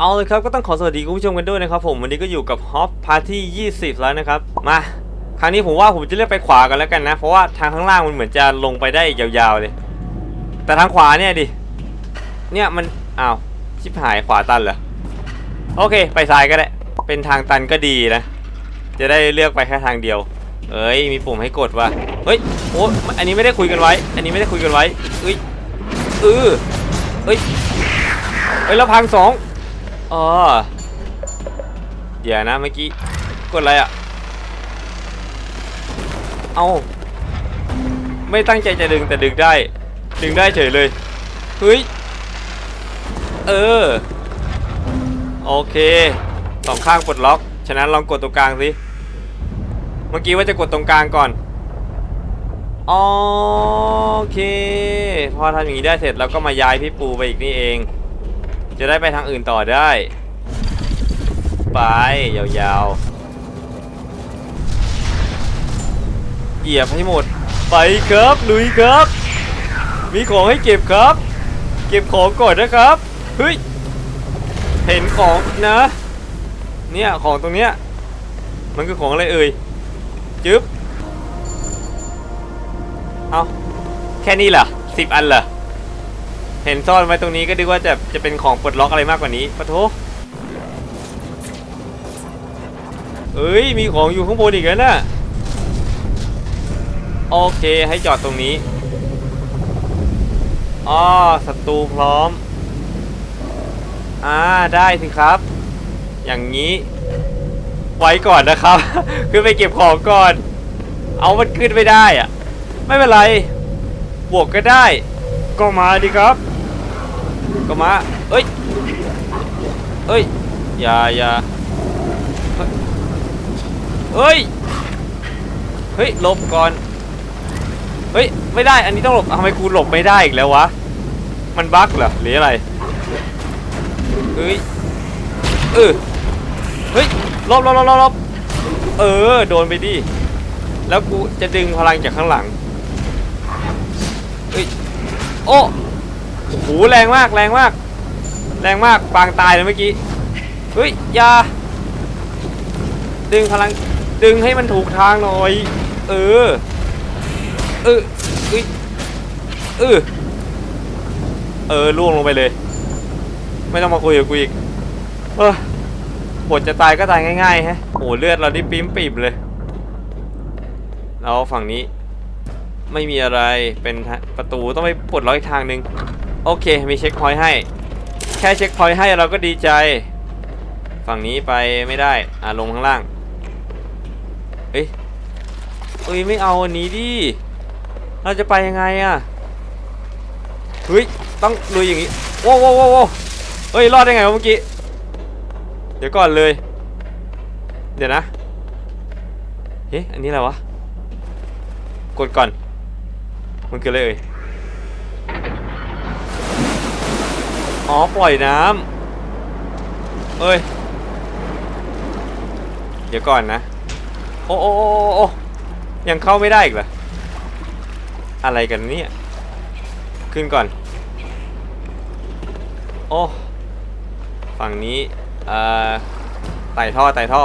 เอาเลยครับก็ต้องขอสวัสดีคุณผู้ชมกันด้วยนะครับผมวันนี้ก็อยู่กับฮอปพาร์ตี้20 แล้วนะครับ มาครั้งนี้ผมว่าผมจะเลือกไปขวากันแล้วกันนะ เพราะว่าทางข้างล่างมันเหมือนจะลงไปได้ยาวๆเลย แต่ทางขวาเนี่ยดิเนี่ยมันอ้าวชิบหายขวาตันเหรอโอเค ไปซ้ายก็ได้ เป็นทางตันก็ดีนะ จะได้เลือกไปแค่ทางเดียว เอ้ยมีปุ่มให้กดว่ะเฮ้ยโอ้อันนี้ไม่ได้คุยกันไว้ อันนี้ไม่ได้คุยกันไว้เอ้ยเออเอ้ยเอ้ยแล้วพังสอง อ๋อเดี๋ยวนะเมื่อกี้กดอะไรอะ เอาไม่ตั้งใจจะดึงแต่ดึงได้ ดึงได้เฉยเลย เฮ้ย เออ โอเคสองข้างปลดล็อก ฉะนั้นลองกดตรงกลางสิ เมื่อกี้ว่าจะกดตรงกลางก่อน โอเค พอทำอย่างนี้ได้เสร็จเราก็มาย้ายพี่ปูไปอีกนี่เอง จะได้ไปทางอื่นต่อได้ ไปยาวๆ เหยียบให้หมด ไปครับลุยครับ มีของให้เก็บครับ เก็บของก่อนนะครับ เฮ้ย เห็นของนะ เนี่ยของตรงเนี้ย มันคือของอะไรเอ่ย จึ๊บ เอาแค่นี้เหรอสิบอันเหรอ เห็นซ่อนไว้ตรงนี้ก็นึกว่าจะจะเป็นของปลดล็อกอะไรมากกว่านี้ปะโถเอ้ยมีของอยู่ข้างบนอีกแล้วนะโอเคให้จอดตรงนี้อ๋อศัตรูพร้อมอ่าได้สิครับ อย่างนี้ ไว้ก่อนนะครับ ขึ้นไปเก็บของก่อน เอามันขึ้นไม่ได้อะไม่เป็นไร บวกก็ได้ ก็มาดิครับ ก็มาเอ้ยเอ้ยอย่าอย่าเฮ้ยเฮ้ยหลบก่อนเฮ้ยไม่ได้อันนี้ต้องหลบทำไมกูหลบไม่ได้อีกแล้ววะมันบั๊กเหรอหรืออะไรเฮ้ยเออเฮ้ยลบลบหลบหลบหลบเออโดนไปดิแล้วกูจะดึงพลังจากข้างหลังเฮ้ยโอ้ โหแรงมากแรงมาก แรงมากปางตายเลยเมื่อกี้เฮ้ยยาดึงพลังดึงให้มันถูกทางหน่อย เออเออเอ้ยเออเออล่วงลงไปเลย ไม่ต้องมาคุยกับกูอีกเออบทจะตายก็ตายง่ายๆฮะโอ้เลือดเรานี่ปิ้มปิ่มเลยแล้วฝั่งนี้ไม่มีอะไรเป็นประตูต้องไปปลดล็อกอีกทางหนึ่ง โอเค มีเช็คพอยต์ให้ แค่เช็คพอยต์ให้เราก็ดีใจ ฝั่งนี้ไปไม่ได้ อะลงข้างล่าง เอ้ยเอ้ย ไม่เอาอันนี้ดิ เราจะไปยังไงอะเฮ้ย ต้องลุยอย่างนี้โว้โว้โว้โว้เฮ้ย รอดได้ไงวะเมื่อกี้ เดี๋ยวก่อนเลย เดี๋ยวนะ เฮ้ยอันนี้อะไรวะ กดก่อน มันคืออะไรเอ่ย อ๋อ ปล่อยน้ำเอ้ย เดี๋ยวก่อนนะ โอ้โอ้โอ้โอ้ยังเข้าไม่ได้อีกเหรอ อะไรกันเนี่ย ขึ้นก่อน โอ้ ฝั่งนี้เอ่อไต่ท่อไต่ท่อ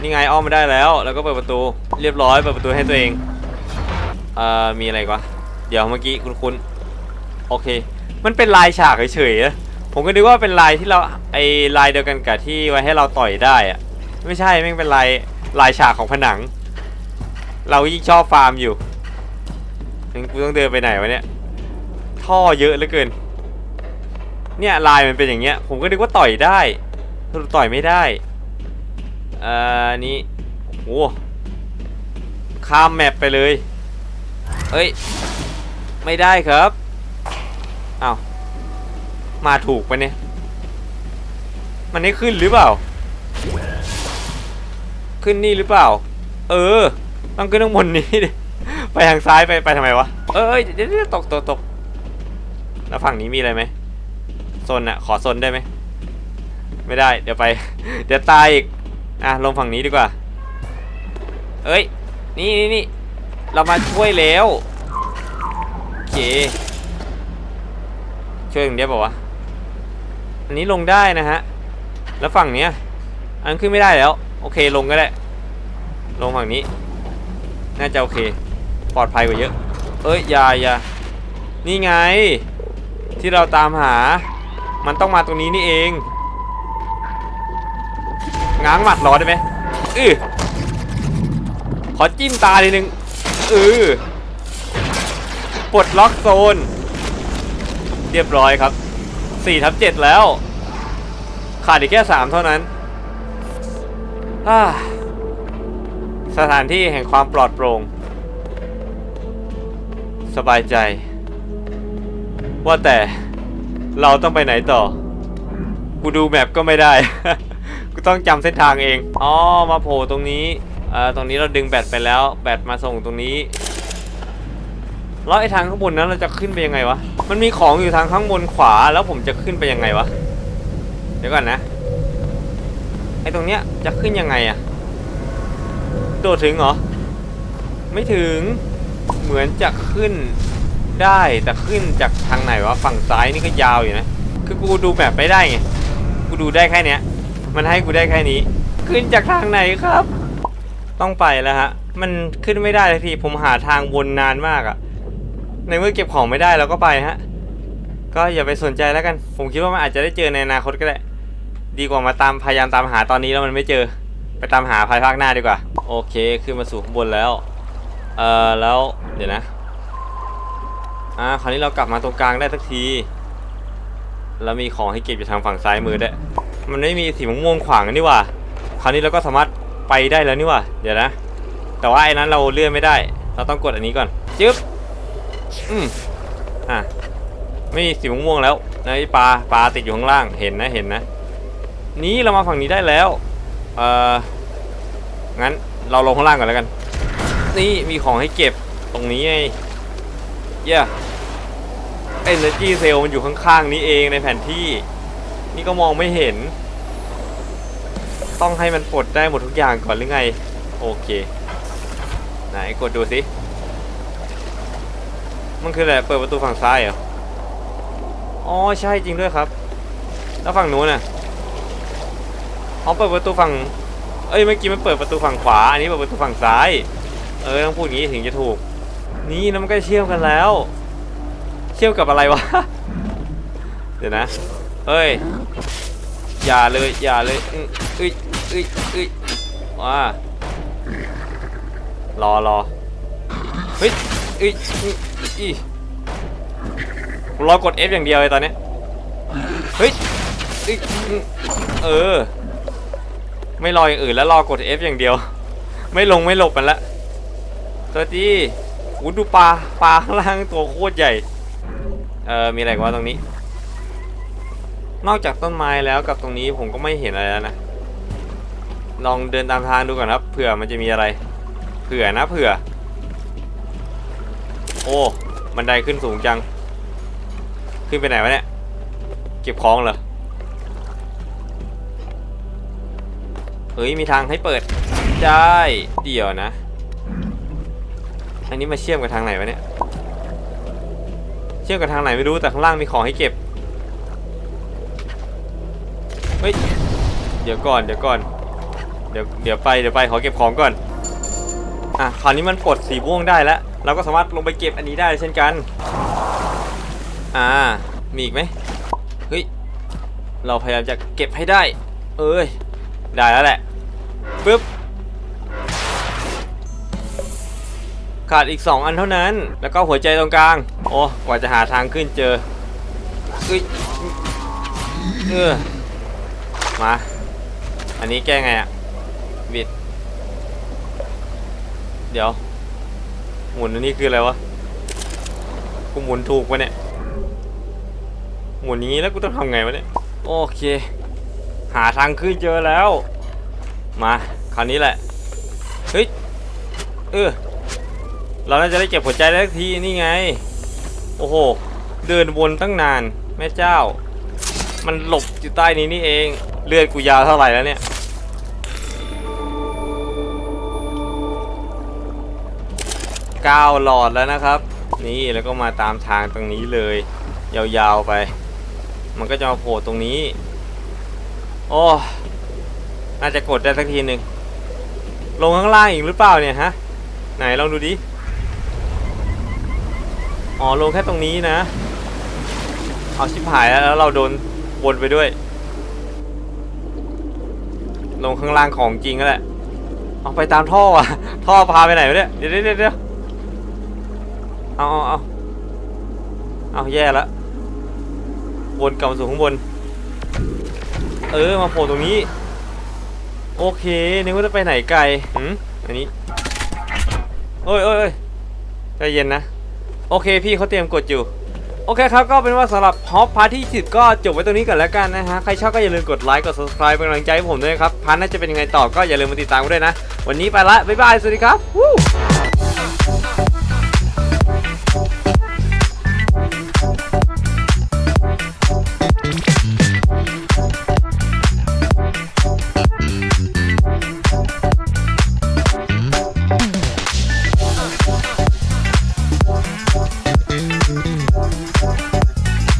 นี่ไงอ้อมมาได้แล้ว แล้วก็เปิดประตู เรียบร้อย เปิดประตูให้ตัวเอง เอ่อ มีอะไรกวะ เดี๋ยวเมื่อกี้คุณคุณโอเค มันเป็นลายฉากเฉยๆนะผมก็นึกว่าเป็นลายที่เราไอลายเดียวกันกับที่ไว้ให้เราต่อยได้อะไม่ใช่แม่งเป็นลายลายฉากของผนัง เรายิ่งชอบฟาร์มอยู่งั้นกูต้องเดินไปไหนวะเนี่ยท่อเยอะเหลือเกิน เนี่ยลายมันเป็นอย่างเงี้ย ผมก็นึกว่าต่อยได้สรุปต่อยไม่ได้อ่อนี่โอ้ข้ามแมปไปเลย เอ้ย ไม่ได้ครับ อ้าว มาถูกปะเนี่ย มันไม่ขึ้นหรือเปล่า ขึ้นนี่หรือเปล่า เออ ต้องขึ้นข้างบนนี้ดิ ไปทางซ้ายไปไปทำไมวะ เอ้ยเดี๋ยวเดี๋ยวตกตกตกแล้วฝั่งนี้มีอะไรไหมโซนอะขอโซนได้ไหม ไม่ได้ เดี๋ยวไป เดี๋ยวตายอีก อะลงฝั่งนี้ดีกว่า เอ้ย นี่นี่นี่เรามาช่วยแล้วโอเค ช่วยอย่างเดียวปล่าวะอันนี้ลงได้นะฮะ แล้วฝั่งเนี้ย อันนนขึ้นไม่ได้แล้ว โอเคลงก็ได้ ลงฝั่งนี้ น่าจะโอเค ปลอดภัยกว่าเยอะ เอ้ยอย่าอย่านี่ไง ที่เราตามหา มันต้องมาตรงนี้นี่เอง ง้างหมัดรอได้ไหมอือขอจิ้มตาทีนึงอือปลดล็อกโซน เรียบร้อยครับ4ทับ7แล้ว ขาดอีกแค่ 3 เท่านั้น สถานที่แห่งความปลอดโปร่ง สบายใจ ว่าแต่เราต้องไปไหนต่อ กูดูแมปก็ไม่ได้ กูต้องจำเส้นทางเอง อ๋อ มาโผล่ตรงนี้ อ่อตรงนี้เราดึงแบตไปแล้ว แบตมาส่งตรงนี้ แล้วไอ้ทางข้างบนนั้นเราจะขึ้นไปยังไงวะ มันมีของอยู่ทางข้างบนขวาแล้วผมจะขึ้นไปยังไงวะ เดี๋ยวก่อนนะ ไอ้ตรงเนี้ยจะขึ้นยังไงอะโดดถึงเหรอ ไม่ถึง เหมือนจะขึ้นได้แต่ขึ้นจากทางไหนวะ ฝั่งซ้ายนี่ก็ยาวอยู่นะ คือกูดูแบบไม่ได้ไง กูดูได้แค่เนี้ย มันให้กูได้แค่นี้ ขึ้นจากทางไหนครับ ต้องไปแล้วฮะ มันขึ้นไม่ได้เลยทีผมหาทางวนนานมากอะ ในเมื่อเก็บของไม่ได้เราก็ไปฮะ ก็อย่าไปสนใจแล้วกัน ผมคิดว่ามันอาจจะได้เจอในอนาคตก็ได้ ดีกว่ามาตามพยายามตามหาตอนนี้แล้วมันไม่เจอ ไปตามหาภายภาคหน้าดีกว่า โอเคขึ้นมาสู่ข้างบนแล้ว เอ่อแล้วเดี๋ยวนะ อ่าคราวนี้เรากลับมาตรงกลางได้สักที แล้วมีของให้เก็บอยู่ทางฝั่งซ้ายมือด้วย มันไม่มีสีม่วงขวางนี่ว่า คราวนี้เราก็สามารถไปได้แล้วนี่ว่า เดี๋ยวนะ แต่ว่าไอ้นั้นเราเลื่อนไม่ได้ เราต้องกดอันนี้ก่อน จึ๊บ อืมอะไม่มีสีม่วงแล้วนะไอ้ปลาปลาติดอยู่ข้างล่างเห็นนะเห็นนะ นี้เรามาฝั่งนี้ได้แล้วเอ่องั้นเราลงข้างล่างก่อนแล้วกัน นี่มีของให้เก็บตรงนี้ไงเย้เอเนอร์จีเซลมันอยู่ข้างๆนี้เองในแผนที่ นี่ก็มองไม่เห็น ต้องให้มันปลดได้หมดทุกอย่างก่อนหรือไง โอเค ไหนกดดูสิ มันคืออะไรเปิดประตูฝั่งซ้ายเหรอ อ๋อใช่จริงด้วยครับ แล้วฝั่งนู้นน่ะอ๋อเปิดประตูฝั่ง เอ้ยเมื่อกี้มันเปิดประตูฝั่งขวา อันนี้เปิดประตูฝั่งซ้าย เออต้องพูดอย่างนี้ถึงจะถูก นี่แล้วมันก็เชื่อมกันแล้ว เชื่อมกับอะไรวะ เดี๋ยวนะเอ้ย อย่าเลยอย่าเลยอืมเอ้ยเอ้ยเอ้ยว้ารอรอเฮ้ย อ้ยอืมอีผมรอกด F อย่างเดียวเลยตอนนี้ เฮ้ยอ้ยอืมเออ ไม่รออย่างอื่นแล้วรอกด F อย่างเดียว ไม่ลงไม่หลบมันละตัวจีอูดูปลาปลาข้างล่างตัวโคตรใหญ่ เอ่อมีอะไรกันวะตรงนี้ นอกจากต้นไม้แล้วกับตรงนี้ผมก็ไม่เห็นอะไรแล้วนะ ลองเดินตามทางดูก่อนครับ เผื่อมันจะมีอะไร เผื่อนะเผื่อ โอ้บันไดขึ้นสูงจัง ขึ้นไปไหนวะเนี่ย เก็บของเหรอ เฮ้ย มีทางให้เปิดได้เดี๋ยวนะ อันนี้มาเชื่อมกับทางไหนวะเนี่ย เชื่อมกับทางไหนไม่รู้แต่ข้างล่างมีของให้เก็บ เฮ้ย เดี๋ยวก่อน เดี๋ยวก่อน เดี๋ยว เดี๋ยวไป เดี๋ยวไป ขอเก็บของก่อน อะ คราวนี้มันปลดสีม่วงได้แล้ว เราก็สามารถลงไปเก็บอันนี้ได้เช่นกัน อ่า มีอีกไหมเฮ้ย เราพยายามจะเก็บให้ได้ เอ้ย ได้แล้วแหละปึ๊บ ขาดอีก 2 อันเท่านั้น แล้วก็หัวใจตรงกลาง โอ้ กว่าจะหาทางขึ้นเจอเอ้ยเออมา อันนี้แก้ไงอะบิด เดี๋ยว หมุนอันนี้คืออะไรวะ กูหมุนถูกปะเนี่ย หมุนงนี้แล้วกูต้องทำไงวะเนี่ย โอเค หาทางขึ้นเจอแล้ว มา คราวนี้แหละ เฮ้ย เออ เราน่าจะได้เก็บหัวใจได้สักทีนี่ไง โอ้โห เดินวนตั้งนาน แม่เจ้า มันหลบอยู่ใต้นี้นี่เอง เลือดกูยาวเท่าไหร่แล้วเนี่ย เก้าหลอดแล้วนะครับ นี่แล้วก็มาตามทางตรงนี้เลย ยาวๆไป มันก็จะมาโผล่ตรงนี้ โอ้น่าจะกดได้สักทีหนึ่งลงข้างล่างอีกหรือเปล่าเนี่ยฮะ ไหนลองดูดิอ๋อลงแค่ตรงนี้นะ เอาชิบหายแล้วแล้วเราโดนวนไปด้วย ลงข้างล่างของจริงก็แหละเอาไปตามท่ออะ ท่อพาไปไหนวะเนี่ย เดี๋ยวเดี๋ยวเดี๋ยว เอาเอาเอาเอาแย่ละวนกลับมาสู่ข้างบน เออ มาโผล่ตรงนี้ โอเค นึกว่าจะไปไหนไกลหืมอันนี้โอ้ยโอ้ยใจเย็นนะ โอเค พี่เขาเตรียมกดอยู่ โอเคครับ ก็เป็นว่าสำหรับฮอปพาร์ทที่10ก็จบไว้ตรงนี้ก่อนแล้วกันนะฮะ ใครชอบก็อย่าลืมกดไลค์ กด subscribe เป็นกำลังใจให้ผมด้วยครับ พาร์ทน่าจะเป็นยังไงต่อก็อย่าลืมมาติดตามกันด้วยนะ วันนี้ไปละ บ๊ายบาย สวัสดีครับ